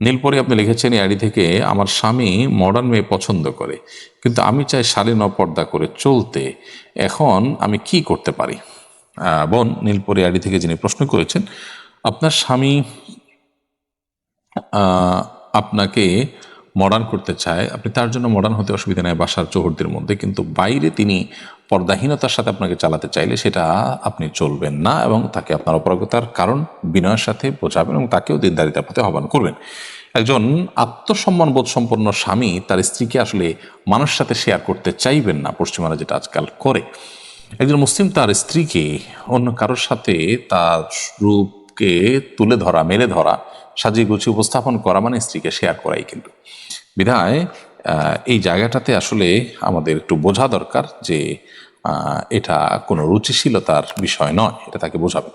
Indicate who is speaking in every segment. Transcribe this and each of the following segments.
Speaker 1: নীলপরি আপনি লিখেছেন এই আইডি থেকে, আমার স্বামী মডার্ন মেয়ে পছন্দ করে, কিন্তু আমি চাই শালীন পর্দা করে চলতে। এখন আমি কি করতে পারি? বোন, নীলপরি আইডি থেকে যিনি প্রশ্ন করেছেন, আপনার স্বামী আপনাকে মডার্ন করতে চায়, আপনি তার জন্য মডার্ন হতে অসুবিধা নেই, বাসার চৌহদ্দির মধ্যে, কিন্তু বাইরে তিনি পর্দাহীনতার সাথে আপনাকে চালাতে চাইলে সেটা আপনি চলবেন না এবং তাকে আপনার অপারগতার কারণ, বিনয়ের সাথে বোঝাবেন এবং তাকেও দিনদারিতার প্রতি আহ্বান করবেন। একজন আত্মসম্মান বোধ সম্পন্ন স্বামী তার স্ত্রীকে আসলে মানুষ সাথে শেয়ার করতে চাইবেন না, পশ্চিমারা যেটা আজকাল করে। একজন মুসলিম তার স্ত্রীকে অন্য কারোর সাথে তার রূপকে তুলে ধরা, মেলে ধরা, সাজিয়ে গুছিয়ে উপস্থাপন করা মানে স্ত্রীকে শেয়ার করাই কিন্তু। বিধায় এই জায়গাটাতে আসলে আমাদের একটু বোঝা দরকার যে এটা কোনো রুচিশীলতার বিষয় নয়, এটা তাকে বোঝাবেন।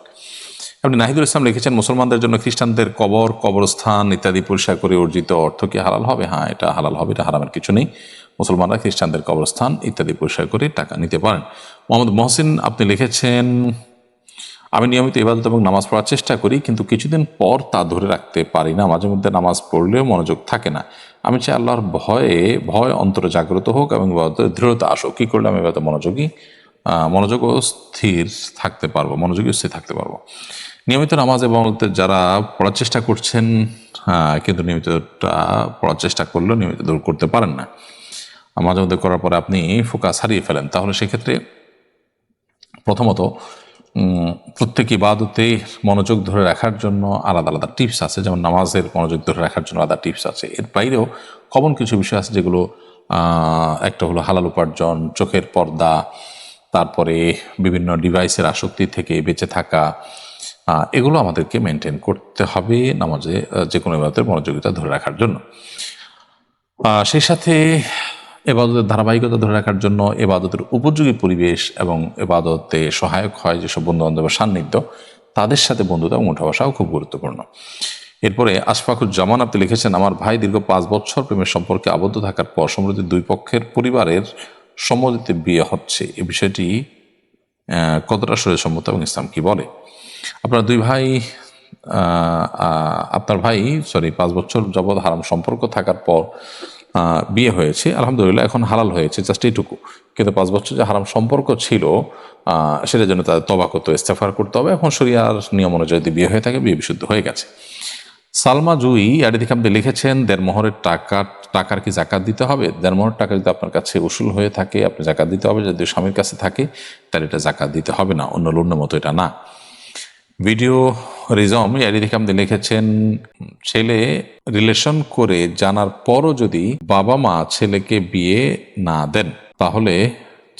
Speaker 1: আপনি নাহিদুল ইসলাম লিখেছেন, মুসলমানদের জন্য খ্রিস্টানদের কবর, কবরস্থান ইত্যাদি পরিষ্কার করে অর্জিত অর্থ কি হালাল হবে? হ্যাঁ এটা হালাল হবে, এটা হারামের কিছু নেই। মুসলমানরা খ্রিস্টানদের কবরস্থান ইত্যাদি পরিষ্কার করে টাকা নিতে পারেন। মোহাম্মদ মহসিন, আপনি লিখেছেন, আমি নিয়মিত ইবাদত এবং নামাজ পড়ার চেষ্টা করি, কিন্তু কিছুদিন পর তা ধরে রাখতে পারি না। মাঝে মধ্যে নামাজ পড়লেও মনোযোগ থাকে না। আমি চাই আল্লাহর ভয়ে ভয় অন্তরে জাগ্রত হোক এবং দৃঢ়তা আসুক। কী করলে আমি এবার মনোযোগী? মনোযোগ স্থির থাকতে পারব মনোযোগী স্থির থাকতে পারব। নিয়মিত নামাজ এবং যারা পড়ার চেষ্টা করছেন হ্যাঁ, কিন্তু নিয়মিতটা পড়ার চেষ্টা করলেও নিয়মিত দূর করতে পারেন না। মাঝে মধ্যে করার পরে আপনি ফোকাস হারিয়ে ফেলেন। তাহলে সেক্ষেত্রে প্রথমত প্রত্যেক ইবাদতে মনোযোগ ধরে রাখার জন্য আলাদা আলাদা টিপস আছে। যেমন নামাজের মনোযোগ ধরে রাখার জন্য আলাদা টিপস আছে। এর বাইরেও কমন কিছু বিষয় আছে যেগুলো একটা হলো হালাল উপার্জন, চোখের পর্দা, তারপরে বিভিন্ন ডিভাইসের আসক্তি থেকে বেঁচে থাকা এগুলো আমাদেরকে মেনটেন করতে হবে নামাজে যে কোনো ইবাদতের মনোযোগিতা ধরে রাখার জন্য। সেই সাথে এবাদতের ধারাবাহিকতা ধরে রাখার জন্য এবাদতের উপযোগী পরিবেশ এবং এবাদতে সহায়ক হয় যেসব বন্ধু বান্ধবের সান্নিধ্য, তাদের সাথে বন্ধুতা এবং উঠা বসাও খুব গুরুত্বপূর্ণ। এরপরে আশফাকুজ্জামান আপনি লিখেছেন, আমার ভাই দীর্ঘ পাঁচ বছর প্রেমের সম্পর্কে আবদ্ধ থাকার পর সম্প্রতি দুই পক্ষের পরিবারের সম্মতিতে বিয়ে হচ্ছে। এ বিষয়টি কতটা সম্মত এবং ইসলাম কি বলে? আপনার দুই ভাই আপনার ভাই, সরি, পাঁচ বছর যাবৎ হারাম সম্পর্ক থাকার পর বিয়ে হয়েছে, আলহামদুলিল্লাহ এখন হালাল হয়েছে জাস্ট এইটুকু। কিন্তু পাঁচ বছর যে হারাম সম্পর্ক ছিল সেটার জন্য তাদের তবা করতে ইস্তেফার করতে হবে। এখন শরিয়ার নিয়ম অনুযায়ী যদি বিয়ে হয়ে থাকে, বিয়ে বিশুদ্ধ হয়ে গেছে। সালমা জুই আড়ি থেকে আপনি লিখেছেন দেড়মোহরের টাকা, টাকার কি জাকাত দিতে হবে? দেড়মোহর টাকা যদি আপনার কাছে উসুল হয়ে থাকে, আপনি জাকাত দিতে হবে। যদি স্বামীর কাছে থাকে, তাহলে এটা জাকাত দিতে হবে না, অন্য লোনের মতো এটা না। ভিডিও রিজম থেকে আপনি লিখেছেন, ছেলে রিলেশন করে জানার পরও যদি বাবা মা ছেলেকে বিয়ে না দেন, তাহলে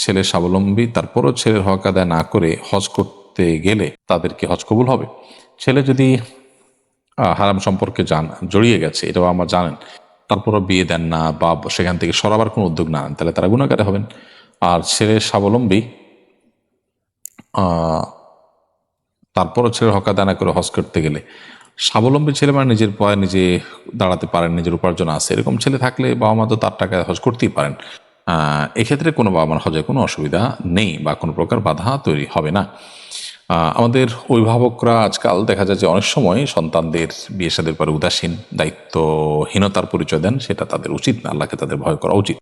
Speaker 1: ছেলে স্বাবলম্বী, তারপরও ছেলের হক আদায় না করে হজ করতে গেলে তাদের কি হজ কবুল হবে। ছেলে যদি হারাম সম্পর্কে জান, জড়িয়ে গেছে, এটাও আমার জানেন, তারপরও বিয়ে দেন না বা সেখান থেকে সরাবার কোনো উদ্যোগ না তাহলে তারা গুণাগারে হবেন। আর ছেলে স্বাবলম্বী তারপরও ছেলের হক আদায় না করে হজ করতে গেলে স্বাবলম্বী ছেলে মানে নিজের পায়ে নিজে দাঁড়াতে পারেন, নিজের উপার্জন আছে। এরকম ছেলে থাকলে বাবা মা তো তার টাকায় হজ করতেই পারেন। এক্ষেত্রে কোনো বাবা মার হজে কোনো অসুবিধা নেই বা কোনো প্রকার বাধা তৈরি হবে না। আমাদের অভিভাবকরা আজকাল দেখা যায় যে অনেক সময় সন্তানদের বিয়ে সাদের পরে উদাসীন, দায়িত্বহীনতার পরিচয় দেন, সেটা তাদের উচিত না, আল্লাহকে তাদের ভয় করা উচিত।